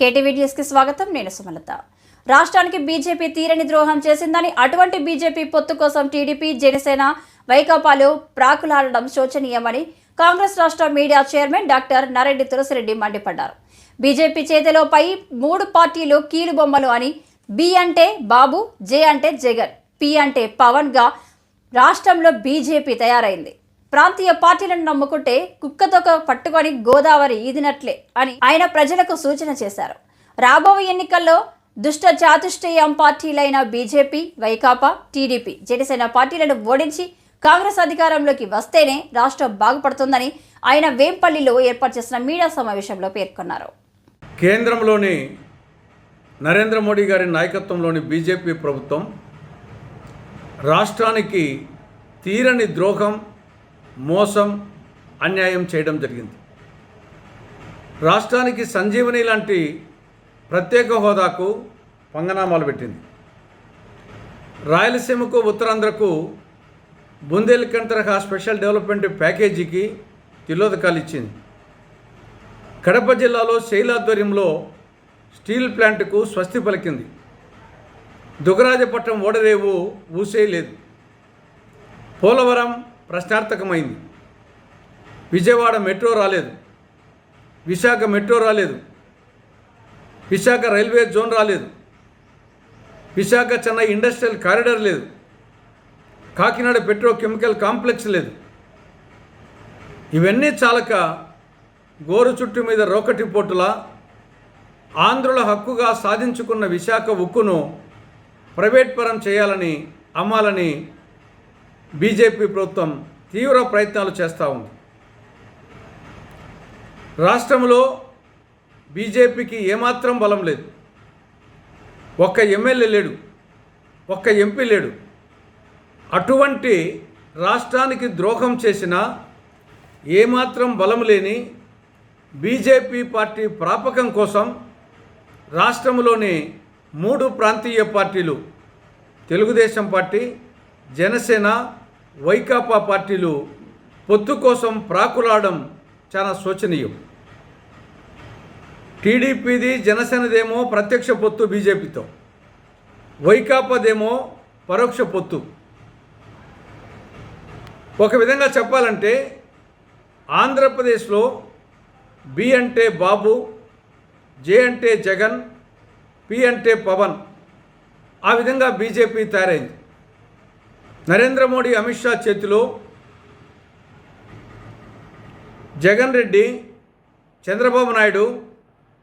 KTV న్యూస్కి స్వాగతం. నేను సుమలత. రాష్ట్రానికి బీజేపీ తీరని ద్రోహం చేసిందని అటువంటి బీజేపీ పొత్తు కోసం టీడీపీ జనసేన వైకాపాలు ప్రాకులాడడం శోచనీయమని కాంగ్రెస్ రాష్ట్ర media chairman doctor Nareddy Tulasireddy మండిపడ్డారు. బీజేపీ చేతిలోపై మూడు పార్టీలు కీలుబొమ్మలు అని బి అంటే బాబు జే అంటే జగన్ పి అంటే పవన్గా రాష్ట్రంలో బీజేపీ తయారైంది. ప్రాంతీయ పార్టీలను నమ్ముకుంటే కుక్కతోక పట్టుకొని గోదావరి ఈదినట్లే అని ఆయన ప్రజలకు సూచన చేశారు. రాబోయే ఎన్నికల్లో దుష్ట చాతుష్టయం పార్టీలైన బీజేపీ వైకాపా టీడీపీ జనసేన పార్టీలను ఓడించి కాంగ్రెస్ అధికారంలోకి వస్తేనే రాష్ట్రం బాగుపడుతుందని ఆయన వేంపల్లిలో ఏర్పాటు చేసిన మీడియా సమావేశంలో పేర్కొన్నారు. కేంద్రంలోని నరేంద్ర మోడీ గారి నాయకత్వంలోని బీజేపీ ప్రభుత్వం రాష్ట్రానికి తీరని ద్రోహం మోసం అన్యాయం చేయడం జరిగింది. రాష్ట్రానికి సంజీవని లాంటి ప్రత్యేక హోదాకు పంగనామాలు పెట్టింది. రాయలసీమకు ఉత్తరాంధ్రకు బుందేల్ఖండ్ తరహా స్పెషల్ డెవలప్మెంట్ ప్యాకేజీకి తిలోదకాలు ఇచ్చింది. కడప జిల్లాలో శైలాధ్వర్యంలో స్టీల్ ప్లాంట్కు స్వస్తి పలికింది. దుగరాజపట్నం ఓడరేవు ఊసేయలేదు పోలవరం ప్రశ్నార్థకమైంది. విజయవాడ మెట్రో రాలేదు. విశాఖ మెట్రో రాలేదు. విశాఖ రైల్వే జోన్ రాలేదు. విశాఖ చెన్నై ఇండస్ట్రియల్ కారిడార్ లేదు. కాకినాడ పెట్రోకెమికల్ కాంప్లెక్స్ లేదు. ఇవన్నీ చాలక గోరు చుట్టు మీద రోకటి పోటులా ఆంధ్రుల హక్కుగా సాధించుకున్న విశాఖ ఉక్కును ప్రైవేట్ పరం చేయాలని అమ్మాలని బీజేపీ ప్రభుత్వం తీవ్ర ప్రయత్నాలు చేస్తూ ఉంది. రాష్ట్రంలో బీజేపీకి ఏమాత్రం బలం లేదు. ఒక్క ఎమ్మెల్యే లేడు. ఒక్క ఎంపీ లేడు. అటువంటి రాష్ట్రానికి ద్రోహం చేసిన ఏమాత్రం బలం లేని బీజేపీ పార్టీ ప్రాపకం కోసం రాష్ట్రంలోని మూడు ప్రాంతీయ పార్టీలు తెలుగుదేశం పార్టీ జనసేన వైకాపా పార్టీలు పొత్తు కోసం ప్రాకులాడడం చాలా శోచనీయం. టీడీపీది జనసేనదేమో ప్రత్యక్ష పొత్తు బీజేపీతో. వైకాపాదేమో పరోక్ష పొత్తు. ఒక విధంగా చెప్పాలంటే ఆంధ్రప్రదేశ్లో బి అంటే బాబు జే అంటే జగన్ పి అంటే పవన్ ఆ విధంగా బీజేపీ తయారైంది. నరేంద్ర మోడీ అమిత్ షా చేతిలో జగన్ రెడ్డి చంద్రబాబు నాయుడు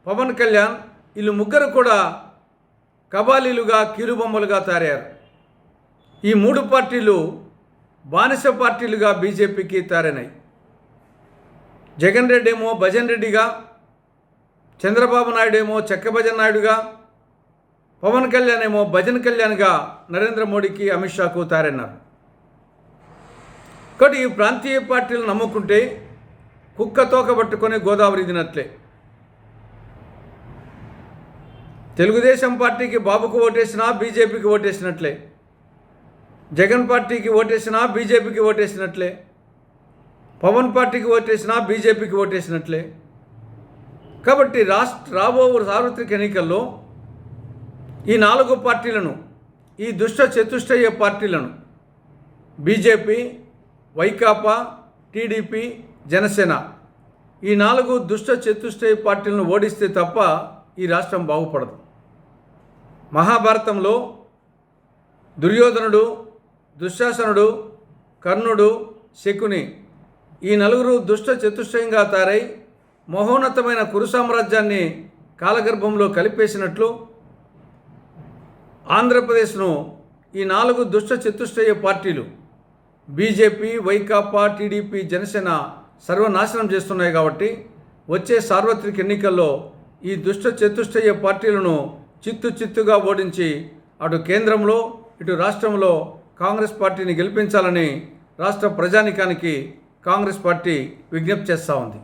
పవన్ కళ్యాణ్ వీళ్ళు ముగ్గురు కూడా కబాలీలుగా కీలుబొమ్మలుగా తయారయ్యారు. ఈ మూడు పార్టీలు బానిస పార్టీలుగా బీజేపీకి తయారైనాయి. జగన్ రెడ్డి ఏమో భజన్ రెడ్డిగా చంద్రబాబు నాయుడు ఏమో చెక్క భజన్ నాయుడుగా పవన్ కళ్యాణ్ ఏమో భజన్ కళ్యాణ్గా నరేంద్ర మోడీకి అమిత్ షాకు తయారన్నారు కాబట్టి ఈ ప్రాంతీయ పార్టీలు నమ్ముకుంటే కుక్క తోక పట్టుకొని గోదావరి దినట్లే తెలుగుదేశం పార్టీకి బాబుకు ఓటేసినా బీజేపీకి ఓటేసినట్లే. జగన్ పార్టీకి ఓటేసినా బీజేపీకి ఓటేసినట్లే. పవన్ పార్టీకి ఓటేసినా బీజేపీకి ఓటేసినట్లే. కాబట్టి రాష్ట్ర రాబో సార్వత్రిక ఎన్నికల్లో ఈ నాలుగు పార్టీలను ఈ దుష్ట చతుష్టయ పార్టీలను బీజేపీ వైకాపా టీడీపీ జనసేన ఈ నాలుగు దుష్ట చతుష్టయ పార్టీలను ఓడిస్తే తప్ప ఈ రాష్ట్రం బాగుపడదు. మహాభారతంలో దుర్యోధనుడు దుశ్శాసనుడు కర్ణుడు శకుని ఈ నలుగురు దుష్ట చతుష్టయంగా తయారై మహోన్నతమైన కురు సామ్రాజ్యాన్ని కాలగర్భంలో కలిపేసినట్లు ఆంధ్రప్రదేశ్ను ఈ నాలుగు దుష్ట చతుష్టయ పార్టీలు బీజేపీ వైకాపా టీడీపీ జనసేన సర్వనాశనం చేస్తున్నాయి కాబట్టి వచ్చే సార్వత్రిక ఎన్నికల్లో ఈ దుష్ట చతుష్టయ పార్టీలను చిత్తు చిత్తుగా ఓడించి అటు కేంద్రంలో ఇటు రాష్ట్రంలో కాంగ్రెస్ పార్టీని గెలిపించాలని రాష్ట్ర ప్రజానికానికి కాంగ్రెస్ పార్టీ విజ్ఞప్తి చేస్తూ ఉంది.